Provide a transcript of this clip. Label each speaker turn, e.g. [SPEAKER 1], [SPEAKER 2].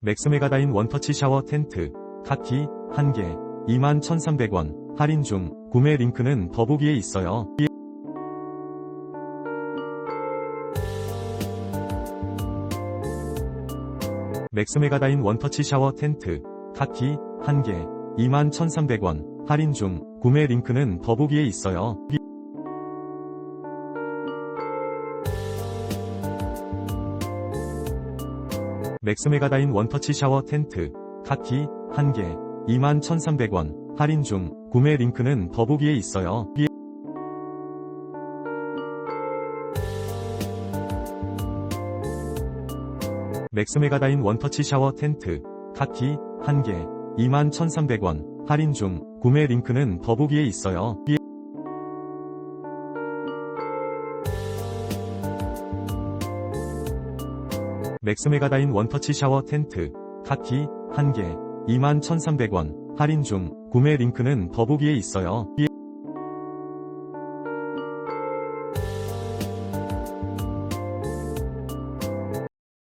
[SPEAKER 1] 맥스메가다인 원터치 샤워 텐트, 카키, 1개, 21,300원, 할인 중, 구매 링크는 더보기에 있어요. 맥스메가다인 원터치 샤워 텐트, 카키, 1개, 21,300원, 할인 중, 구매 링크는 더보기에 있어요. 맥스메가다인 원터치 샤워 텐트, 카키, 1개, 21,300원, 할인 중, 구매 링크는 더보기에 있어요. 맥스메가다인 원터치 샤워 텐트, 카키, 1개, 21,300원, 할인 중, 구매 링크는 더보기에 있어요. 맥스메가다인 원터치 샤워 텐트, 카키, 1개, 21,300원, 할인 중, 구매 링크는 더보기에 있어요.